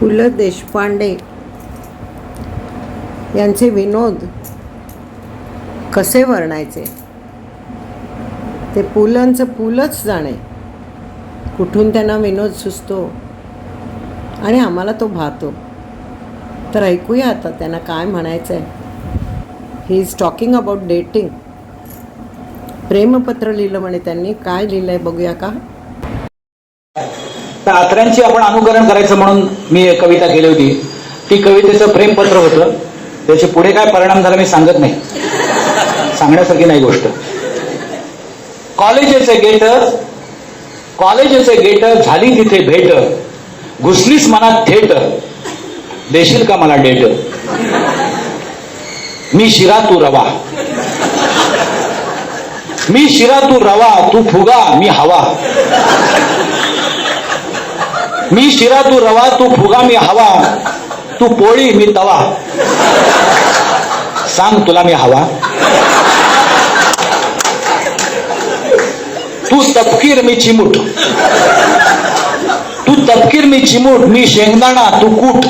पु ल देशपांडे यांचे विनोद कसे वर्णायचे? ते पुलांचं पुलच जाणे. कुठून त्यांना विनोद सुचतो? आणि आम्हाला तो भातो. तर ऐकूया आता त्यांना काय म्हणायचं आहे he is talking about dating प्रेमपत्र लिहिलं म्हणे त्यांनी. काय लिहिलं आहे बघूया का? त्या आत्र्यांची आपण अनुकरण करायचं म्हणून मी एक कविता केली होती. ती कवितेचं प्रेमपत्र होतं. त्याचे पुढे काय परिणाम झाला मी सांगत नाही. सांगण्यासारखी नाही गोष्ट. कॉलेजेचे गेट कॉलेजेचे गेट झाली तिथे भेट. घुसलीस मनात थेट. देशील का मला डेट? मी शिरा तू रवा. मी शिरा तू रवा तू फुगा मी हवा. मी शिरा तू रवा तू फुगा मी हवा. तू पोळी मी तवा. सांग तुला मी हवा. तू तपकीर मी चिमूट. तू तपकीर मी चिमूट. मी शेंगदाणा तू कूट.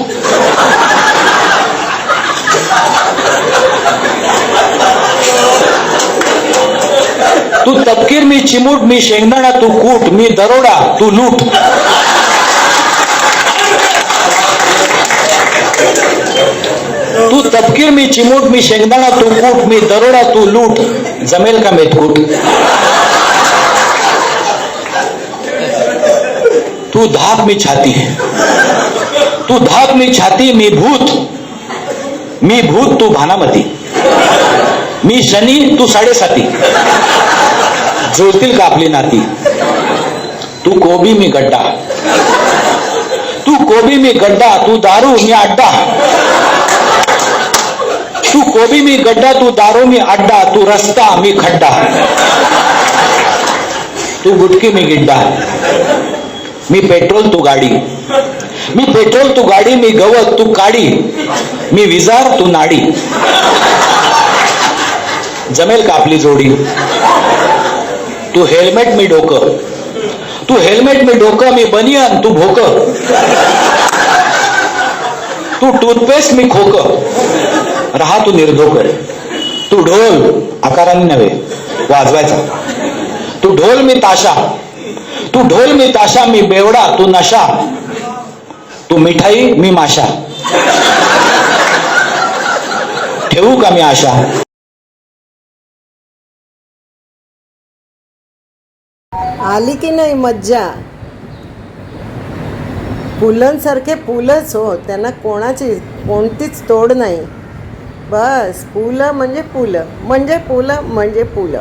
तू तपकीर मी चिमूट. मी शेंगदाणा तू कूट. मी दरोडा तू लूट. तू तपकीर मी चिमूट मी शेंगदाणा तू कूट मी दरोडा तू लूट. जमेल का मेतकूट तू धाक मी छाती तू धाक मी छाती मी भूत. मी भूत तू भानामती. मी शनी तू साडेसाती. जुळतील का आपली नाती? तू कोबी मी गड्डा. तू कोबी मी गड्डा. तू दारू मी अड्डा. तू कोबी मी गड्डा तू दारू मी अड्डा तू रस्ता मी खड्डा. तू गुटकी मी गिड्डा. मी पेट्रोल तू गाडी. मी पेट्रोल तू गाडी मी गवत तू काडी. मी विजार तू नाडी. जमेल का आपली जोडी? तू हेल्मेट मी डोकं. तू हेल्मेट मी डोकं मी बनियन तू भोक. तू टूथपेस्ट मी खोक. राहा तू निर्धोक तू ढोल आकाराने नव्हे वाजवायचा. तू ढोल मी ताशा. तू ढोल मी ताशा मी बेवडा तू नशा. तू मिठाई मी माशा. ठेवू का मी आशा? आली की नाही मज्जा? पुलंसारखे पुलंच हो त्यांना कोणाची कोणतीच तोड नाही. बस पुलं म्हणजे पुलं. म्हणजे पुलं म्हणजे पुलं.